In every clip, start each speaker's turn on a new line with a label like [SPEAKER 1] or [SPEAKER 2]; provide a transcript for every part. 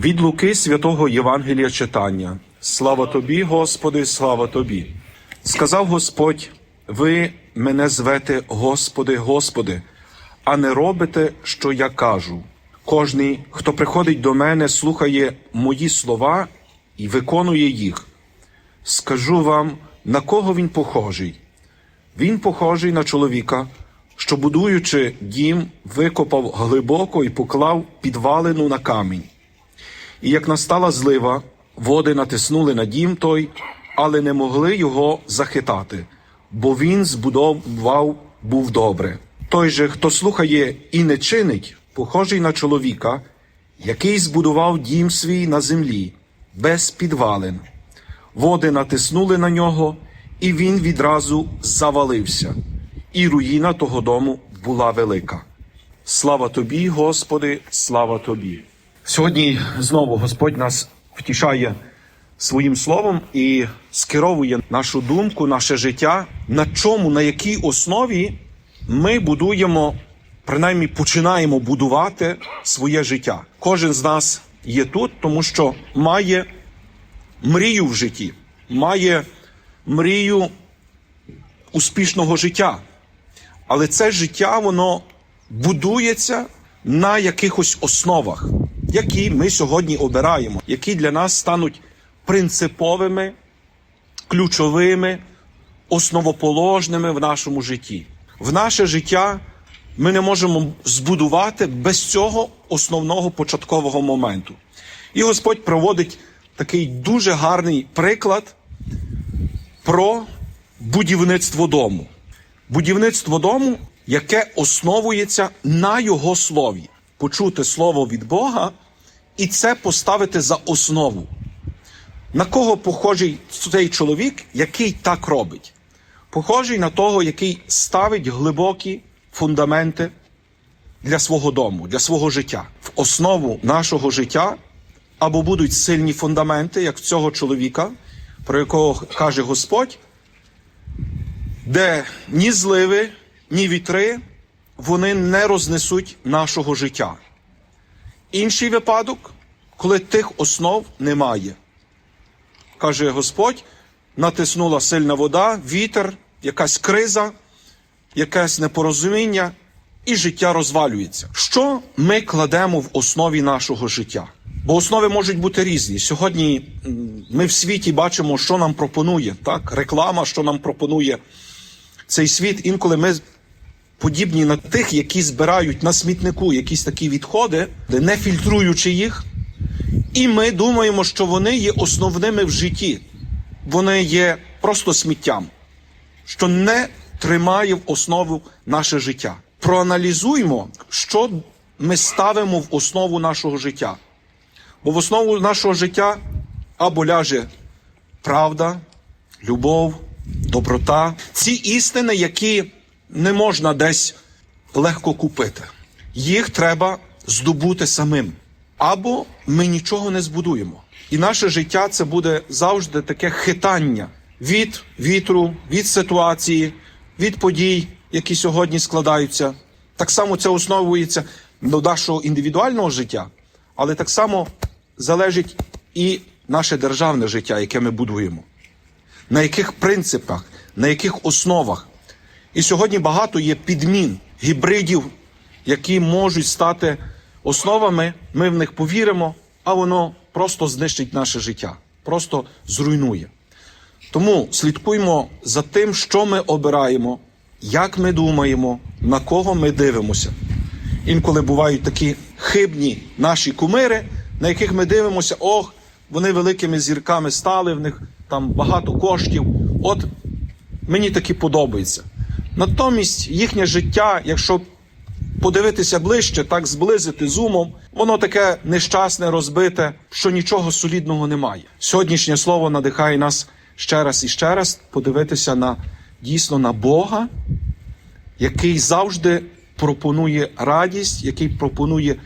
[SPEAKER 1] Від Луки святого Євангелія читання. Слава тобі, Господи, слава тобі. Сказав Господь: ви мене звете Господи, Господи, а не робите, що я кажу. Кожний, хто приходить до мене, слухає мої слова і виконує їх. Скажу вам, на кого він похожий. Він похожий на чоловіка, що, будуючи дім, викопав глибоко і поклав підвалину на камінь. І як настала злива, води натиснули на дім той, але не могли його захитати, бо він збудував був добре. Той же, хто слухає і не чинить, похожий на чоловіка, який збудував дім свій на землі, без підвалин. Води натиснули на нього, і він відразу завалився, і руїна того дому була велика. Слава тобі, Господи, слава тобі. Сьогодні знову Господь нас втішає своїм словом і скеровує нашу думку, наше життя, на чому, на якій основі ми будуємо, принаймні починаємо будувати своє життя. Кожен з нас є тут, тому що має мрію в житті, має мрію успішного життя. Але це життя, воно будується на якихось основах, які ми сьогодні обираємо, які для нас стануть принциповими, ключовими, основоположними в нашому житті. В наше життя ми не можемо збудувати без цього основного початкового моменту. І Господь проводить такий дуже гарний приклад про будівництво дому. Будівництво дому, яке основується на його слові. Почути слово від Бога і це поставити за основу. На кого похожий цей чоловік, який так робить? Похожий на того, який ставить глибокі фундаменти для свого дому, для свого життя. В основу нашого життя або будуть сильні фундаменти, як цього чоловіка, про якого каже Господь, де ні зливи, ні вітри вони не рознесуть нашого життя. Інший випадок, коли тих основ немає. Каже Господь, натиснула сильна вода, вітер, якась криза, якесь непорозуміння, і життя розвалюється. Що ми кладемо в основі нашого життя? Бо основи можуть бути різні. Сьогодні ми в світі бачимо, що нам пропонує, так? реклама, що нам пропонує цей світ. Інколи ми подібні на тих, які збирають на смітнику якісь такі відходи, не фільтруючи їх, і ми думаємо, що вони є основними в житті. Вони є просто сміттям, що не тримає в основу наше життя. Проаналізуймо, що ми ставимо в основу нашого життя. Бо в основу нашого життя або ляже правда, любов, доброта. Ці істини, які не можна десь легко купити. Їх треба здобути самим. Або ми нічого не збудуємо. І наше життя це буде завжди таке хитання від вітру, від ситуації, від подій, які сьогодні складаються. Так само це основується до нашого індивідуального життя, але так само залежить і наше державне життя, яке ми будуємо. На яких принципах, на яких основах. І сьогодні багато є підмін, гібридів, які можуть стати основами. Ми в них повіримо, а воно просто знищить наше життя, просто зруйнує. Тому слідкуймо за тим, що ми обираємо, як ми думаємо, на кого ми дивимося. Інколи бувають такі хибні наші кумири, на яких ми дивимося, ох, вони великими зірками стали, в них там багато коштів. От мені такі подобається. Натомість їхнє життя, якщо подивитися ближче, так зблизити зумом, воно таке нещасне, розбите, що нічого солідного немає. Сьогоднішнє слово надихає нас ще раз і ще раз подивитися на дійсно на Бога, який завжди пропонує радість, який пропонує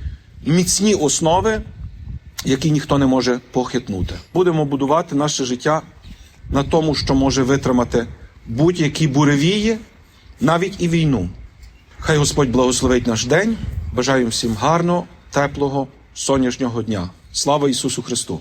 [SPEAKER 1] міцні основи, які ніхто не може похитнути. Будемо будувати наше життя на тому, що може витримати будь-які буревії, навіть і війну. Хай Господь благословить наш день. Бажаю всім гарного, теплого, сонячного дня. Слава Ісусу Христу!